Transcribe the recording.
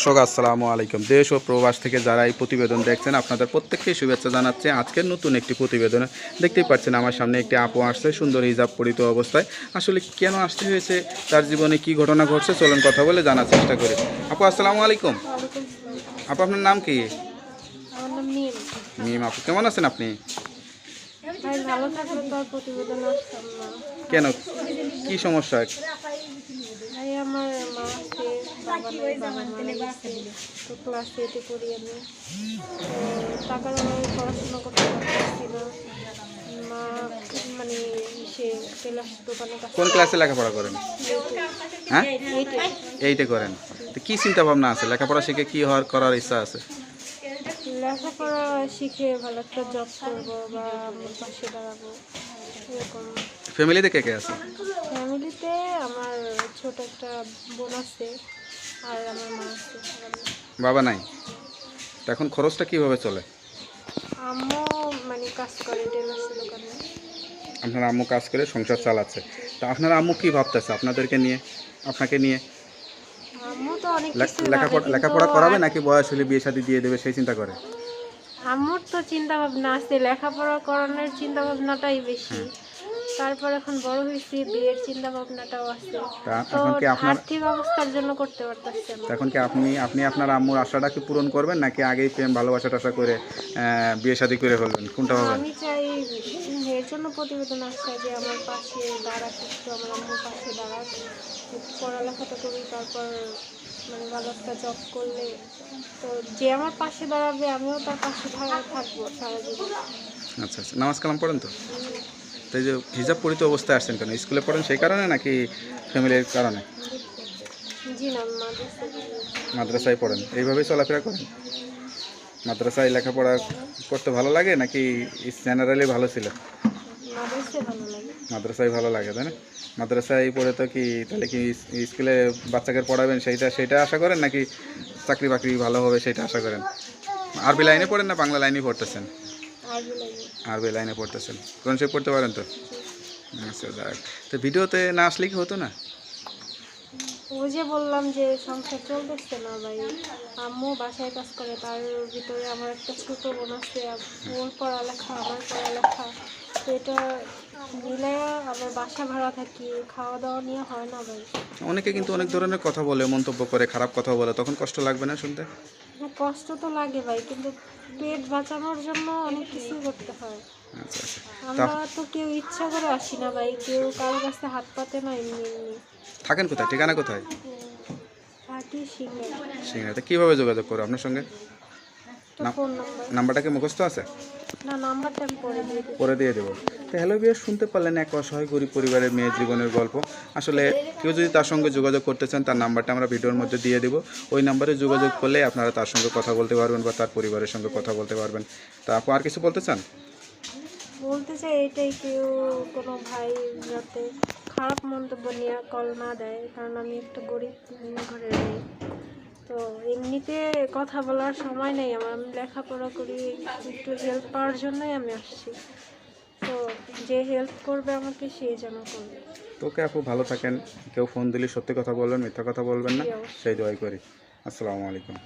দর্শক আসসালামু আলাইকুম। দেশ ও প্রবাস থেকে যারা এই প্রতিবেদন দেখছেন আপনাদের প্রত্যেককে শুভেচ্ছা জানাচ্ছে। আজকের নতুন একটি প্রতিবেদন। দেখতেই পাচ্ছেন আমার সামনে একটি আপু আসছে সুন্দর হিজাব পরিত অবস্থায়। আসলে কেন আসতে হয়েছে? তার জীবনে কি ঘটনা ঘটছে? চলুন কথা বলে জানার চেষ্টা করি। আপু আসসালামু আলাইকুম। আপু আপনার নাম কি? মিম। আপু কেমন আছেন আপনি? কেন? কি সমস্যা? আমার তো ক্লাস এইটে পড়ি আমি। টাকার অভাবে পড়াশোনা করতে না। মা মানে সে টেলার দোকানে কোন ক্লাসে লেখাপড়া করেন? হ্যাঁ? এইটে এইটা করেন। তো কি চিন্তা ভাবনা আছে? লেখাপড়া শিখে কি হওয়ার করার ইচ্ছা আছে? লেখাপড়া শিখে ভালো একটা জব করব বা পাশে দাঁড়াবো এরকম। ফ্যামিলিতে কে কে আছে? ফ্যামিলিতে আমার ছোট একটা বোন আছে। আর আমার মা আছে বাবা নাই? তো এখন খরচটা কীভাবে চলে? আম্মু মানে কাজ করে টেলার্স দোকানে। আপনার আম্মু কাজ করে সংসার চালাচ্ছে। তা আপনার আম্মু কি ভাবতেছে আপনাদেরকে নিয়ে আপনাকে নিয়ে? আম্মু তো অনেক কিছু লেখাপড়া লেখাপড়া করাবে নাকি বয়স হলে বিয়ে শাদী দিয়ে দেবে সেই চিন্তা করে? আম্মুর তো চিন্তা ভাবনা আছে লেখাপড়া করানোর চিন্তা ভাবনাটাই বেশি। তারপর এখন বড় হয়েছি বিয়ের চিন্তা ভাবনাটাও আছে এখন কি আপনার আর্থিক অবস্থার জন্য করতে পারতেছে না এখন কি আপনি আপনি আপনার আম্মুর আশাটা কি পূরণ করবেন নাকি আগেই প্রেম ভালোবাসা টাসা করে বিয়ে শাদী করে ফেলবেন? কোনটা হবে? আমি চাই এর জন্য প্রতিবেদন আসছে যে আমার পাশে একটু আমার আম্মুর পাশে দাঁড়াক একটু পড়ালেখাটা করি তারপর মানে ভালো একটা জব করলে তো যে আমার পাশে দাঁড়াবে আমিও তার পাশে থাকব সারা জীবন আচ্ছা আচ্ছা। নামাজ কালাম পড়েন তো? তো এই যে হিজাব পরিত অবস্থায় আসছেন কেন? স্কুলে পড়েন সেই কারণে নাকি ফ্যামিলির কারণে? মাদ্রাসায় পড়েন। এইভাবেই চলাফেরা করেন? মাদ্রাসায় লেখাপড়া করতে ভালো লাগে নাকি জেনারেলি ভালো ছিল? মাদ্রাসা ভালো লাগে। মাদ্রাসায় ভালো লাগে তাই না? মাদ্রাসায় পড়ে তো কি তাহলে কি স্কুলে বাচ্চাকে পড়াবেন সেইটা সেটা আশা করেন নাকি চাকরি বাকরি ভালো হবে সেটা আশা করেন? আরবি লাইনে পড়েন না বাংলা লাইনে পড়তেছেন? আরবি লাইনে পড়তেছেন। কোন সে পড়তে পারেন তো? আচ্ছা তো ভিডিওতে না আসলে কি হতো না? যে বললাম যে সংসার চলতেছে না ভাই। আম্মু বাসায় কাজ করে, তার ভিতরে আমার একটা ছোট বোন আছে ওর পড়ালেখা, আমার পড়ালেখা। তো এটা বাসা ভাড়া থাকি খাওয়া দাওয়া নিয়ে হয় না ভাই। অনেকে কিন্তু অনেক ধরনের কথা বলে মন্তব্য করে খারাপ কথা বলে তখন কষ্ট লাগবে না শুনতে? কষ্ট তো লাগে ভাই কিন্তু পেট বাঁচানোর জন্য অনেক কিছু করতে হয়। আচ্ছা আচ্ছা। আমরা তো কেউ ইচ্ছা করে আসি না ভাই কেউ কাছে হাত পাতে না এমনি এমনি। থাকেন কোথায়? ঠিকানা কোথায়? থাকি শিখে সিংড়াতে কীভাবে যোগাযোগ করো আপনার সঙ্গে? নাম্বারটা কি মুখস্থ আছে? না নাম্বারটা আমি পরে দিয়ে দেবো। তো হ্যালো বিয়ার শুনতে পারলেন এক অসহায় গরিব পরিবারের মেয়ের জীবনের গল্প। আসলে কেউ যদি তার সঙ্গে যোগাযোগ করতে চান, তার নাম্বারটা আমরা ভিডিওর মধ্যে দিয়ে দেবো। ওই নাম্বারে যোগাযোগ করলে আপনারা তার সঙ্গে কথা বলতে পারবেন বা তার পরিবারের সঙ্গে কথা বলতে পারবেন। তা আপু, আর কিছু বলতে চান? বলতে চাই এটাই, কেউ কোনো ভাই যাতে খারাপ মন্তব্য নিয়ে কল না দেয়, কারণ আমি একটা গরিব ঘরের মেয়ে। তো এমনিতে কথা বলার সময় নেই আমার, আমি লেখাপড়া করি, একটু হেল্প পাওয়ার জন্যই আমি আসছি। যে হেল্প করবে আমাকে সে যেন করবে। তোকে আপু ভালো থাকেন। কেউ ফোন দিলে সত্যি কথা বলবেন মিথ্যা কথা বলবেন না। সেই দোয়াই করি। আসসালামু আলাইকুম।